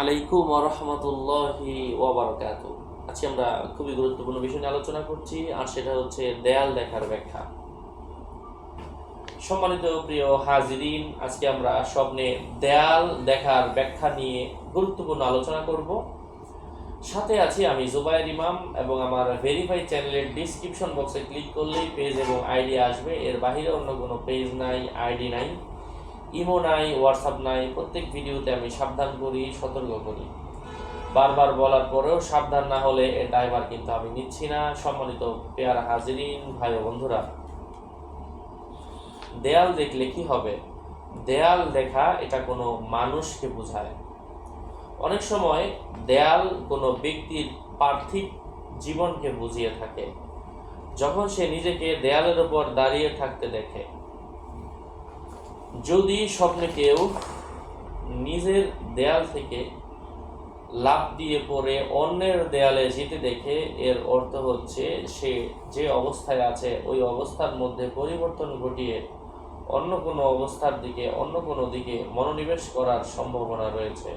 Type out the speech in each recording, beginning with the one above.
আলাইকুম রহমতুল্লাহি ওবরকাত আজকে আমরা খুবই গুরুত্বপূর্ণ বিষয় নিয়ে আলোচনা করছি, আর সেটা হচ্ছে দেয়াল দেখার ব্যাখ্যা। সম্মানিত প্রিয় হাজিরিন, আজকে আমরা স্বপ্নে দেয়াল দেখার ব্যাখ্যা নিয়ে গুরুত্বপূর্ণ আলোচনা করব। সাথে আছি আমি জুবাইর ইমাম এবং আমার ভেরিফাই চ্যানেলের ডিসক্রিপশন বক্সে ক্লিক করলেই পেজ এবং আইডি আসবে। এর বাইরে অন্য কোনো পেজ নাই আইডি নাই। ইমো নাই, হোয়াটসঅ্যাপ নাই, প্রত্যেক ভিডিওতে আমি সাবধান করি, সতর্ক করি। বারবার বলার পরেও সাবধান না হলে এর ড্রাইভার কিন্তু আমি নিচ্ছি না। সম্মানিত পেয়ার হাজিরিন, ভাই বন্ধুরা। দেয়াল দেখলে কি হবে? দেয়াল দেখা, এটা কোনো মানুষকে বোঝায়। অনেক সময় দেয়াল কোনো ব্যক্তির পার্থিব জীবনকে বুঝিয়ে থাকে। যখন সে নিজেকে দেয়ালের উপর দাঁড়িয়ে থাকতে দেখে যদি স্বপ্নে কেউ নিজের দেয়াল থেকে লাভ দিয়ে পড়ে অন্যের দেয়ালে যেতে দেখে, এর অর্থ হচ্ছে সে যে অবস্থায় আছে, ওই অবস্থার মধ্যে পরিবর্তন ঘটিয়ে অন্য কোনো অবস্থার দিকে, অন্য কোনো দিকে মনোনিবেশ করার সম্ভাবনা রয়েছে।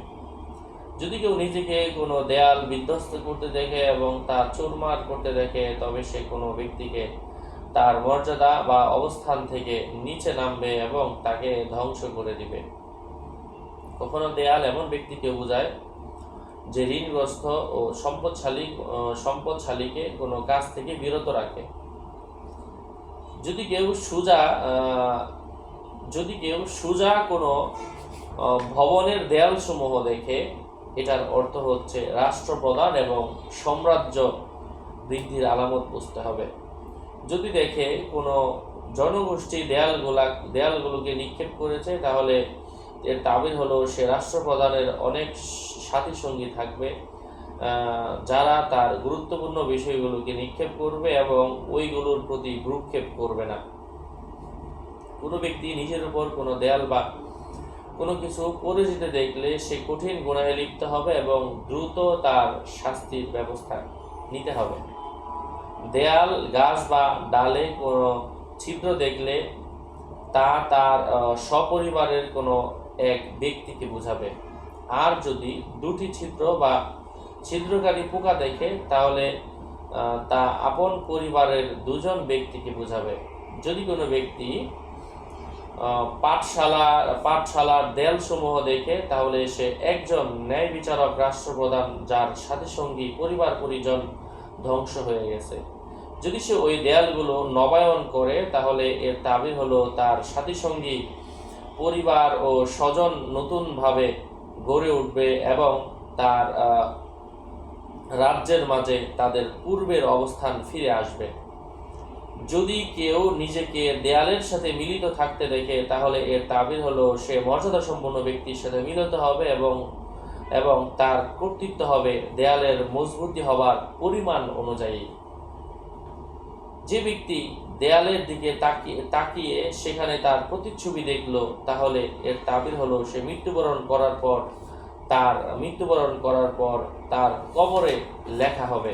যদি কেউ নিজেকে কোনো দেয়াল বিধ্বস্ত করতে দেখে এবং তা চুরমার করতে দেখে, তবে সে কোনো ব্যক্তিকে তার মর্যাদা বা অবস্থান থেকে নিচে নামবে এবং তাকে ধ্বংস করে দিবে। কখনো দেয়াল এমন ব্যক্তিকে বোঝায় যে ঋণগ্রস্ত ও সম্পদশালী সম্পদশালীকে কোনো কাজ থেকে বিরত রাখে। যদি কেউ সুজা যদি কেউ সুজা কোনো ভবনের দেয়াল সমূহ দেখে, এটার অর্থ হচ্ছে রাষ্ট্রপ্রধান এবং সাম্রাজ্য বৃদ্ধির আলামত বুঝতে হবে। যদি দেখে কোনো জনগোষ্ঠী দেয়ালগুলা, দেয়ালগুলোকে নিক্ষেপ করেছে, তাহলে এর তাবির হলো সে রাষ্ট্রপ্রধানের অনেক সাথী সঙ্গী থাকবে যারা তার গুরুত্বপূর্ণ বিষয়গুলোকে নিক্ষেপ করবে এবং ওইগুলোর প্রতি ভ্রুক্ষেপ করবে না। কোনো ব্যক্তি নিজের উপর কোনো দেয়াল বা কোনো কিছু করে যেতে দেখলে সে কঠিন গুণায় লিপ্ত হবে এবং দ্রুত তার শাস্তির ব্যবস্থা নিতে হবে। দেয়াল, গাছ বা ডালে কোনো ছিদ্র দেখলে তা তার সপরিবারের কোনো এক ব্যক্তিকে বোঝাবে। আর যদি দুটি ছিদ্র বা ছিদ্রকারী পোকা দেখে, তাহলে তা আপন পরিবারের দুজন ব্যক্তিকে বোঝাবে। যদি কোনো ব্যক্তি পাঠশালা, পাঠশালার দেয়াল সমূহ দেখে, তাহলে সে একজন ন্যায় বিচারক রাষ্ট্রপ্রধান, যার সাথে সঙ্গী পরিবার পরিজন ধ্বংস হয়ে গেছে। যদি সে ওই দেয়ালগুলো নবায়ন করে, তাহলে এর তাবির হলো তার সাথী সঙ্গী পরিবার ও স্বজন নতুনভাবে গড়ে উঠবে এবং তার রাজ্যের মাঝে তাদের পূর্বের অবস্থান ফিরে আসবে। যদি কেউ নিজেকে দেয়ালের সাথে মিলিত থাকতে দেখে, তাহলে এর তাবির হলো সে মর্যাদা সম্পন্ন ব্যক্তির সাথে মিলিত হবে এবং এবং তার কর্তৃত্ব হবে দেয়ালের মজবুতি হবার পরিমাণ অনুযায়ী। যে ব্যক্তি দেয়ালের দিকে তাকিয়ে তাকিয়ে সেখানে তার প্রতিচ্ছবি দেখল, তাহলে এর তাবির হলো সে মৃত্যুবরণ করার পর, তার মৃত্যুবরণ করার পর তার কবরে লেখা হবে।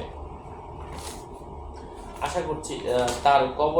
আশা করছি তার কবরে